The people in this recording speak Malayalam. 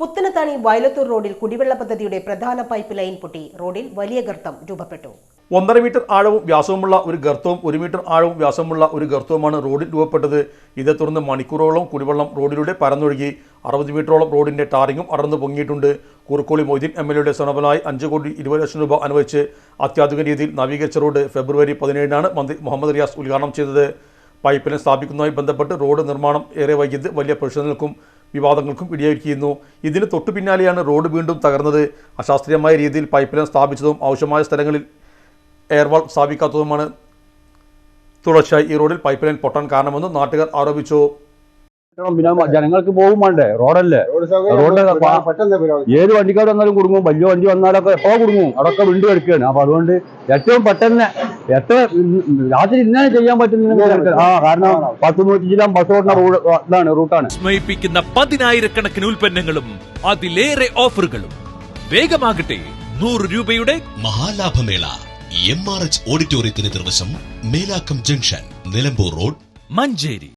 പുത്തനത്താണി വയലത്തൂർ റോഡിൽ കുടിവെള്ള പദ്ധതിയുടെ പ്രധാന പൈപ്പ് ലൈൻ പൊട്ടി. റോഡിൽ വലിയ ഗർത്തം രൂപപ്പെട്ടു. ഒന്നര മീറ്റർ ആഴവും വ്യാസവുമുള്ള ഒരു ഗർത്തവും ഒരു മീറ്റർ ആഴവും വ്യാസമുള്ള ഒരു ഗർത്തവുമാണ് റോഡിൽ രൂപപ്പെട്ടത്. ഇതേ തുടർന്ന് മണിക്കൂറോളം കുടിവെള്ളം റോഡിലൂടെ പരന്നൊഴുകി. അറുപത് മീറ്ററോളം റോഡിന്റെ ടാറിങ്ങും അടർന്നു പൊങ്ങിയിട്ടുണ്ട്. കുറുക്കോളി മൊയ്തീൻ എം എൽ എയുടെ സമപനായി അഞ്ച് കോടി ഇരുപത് ലക്ഷം രൂപ അനുവദിച്ച് അത്യാധുനിക രീതിയിൽ നവീകരിച്ച റോഡ് ഫെബ്രുവരി പതിനേഴിനാണ് മന്ത്രി മുഹമ്മദ് റിയാസ് ഉദ്ഘാടനം ചെയ്തത്. പൈപ്പിനെ സ്ഥാപിക്കുന്നതുമായി ബന്ധപ്പെട്ട് റോഡ് നിർമ്മാണം ഏറെ വൈകിയത് വലിയ പ്രശ്നങ്ങൾക്കും വിവാദങ്ങൾക്കും ഇടിയായിരിക്കുന്നു. ഇതിന് തൊട്ടു പിന്നാലെയാണ് റോഡ് വീണ്ടും തകർന്നത്. അശാസ്ത്രീയമായ രീതിയിൽ പൈപ്പ് ലൈൻ സ്ഥാപിച്ചതും ആവശ്യമായ സ്ഥലങ്ങളിൽ എയർവാൾ സ്ഥാപിക്കാത്തതുമാണ് തുടർച്ചയായി ഈ റോഡിൽ പൈപ്പ് ലൈൻ പൊട്ടാൻ കാരണമെന്ന് നാട്ടുകാർ ആരോപിച്ചു. പിന്നെ ജനങ്ങൾക്ക് പോകും വേണ്ടേ? റോഡല്ലേ? റോഡ് ഏത് വണ്ടിക്കാർ വന്നാലും കുടുങ്ങും. വലിയ വണ്ടി വന്നാലൊക്കെ എപ്പോ കുടുങ്ങും. അവിടെയൊക്കെ വിണ്ടു കിടക്കുകയാണ് അപ്പൊ അതുകൊണ്ട് ഏറ്റവും പെട്ടെന്ന് എത്ര രാത്രി ഇന്നലെ ചെയ്യാൻ പറ്റുന്ന ആ കാരണം പത്ത് നൂറ്റി ജില്ല ബസ് ഓടുന്ന റോഡ് ഇതാണ് റൂട്ടാണ്. വിസ്മയിപ്പിക്കുന്ന പതിനായിരക്കണക്കിന് ഉൽപ്പന്നങ്ങളും അതിലേറെ ഓഫറുകളും. വേഗമാകട്ടെ നൂറ് രൂപയുടെ മഹാലാഭമേള. എം ആർ എച്ച് ഓഡിറ്റോറിയത്തിന് നിർവശം മേലാക്കം ജംഗ്ഷൻ നിലമ്പൂർ റോഡ് മഞ്ചേരി.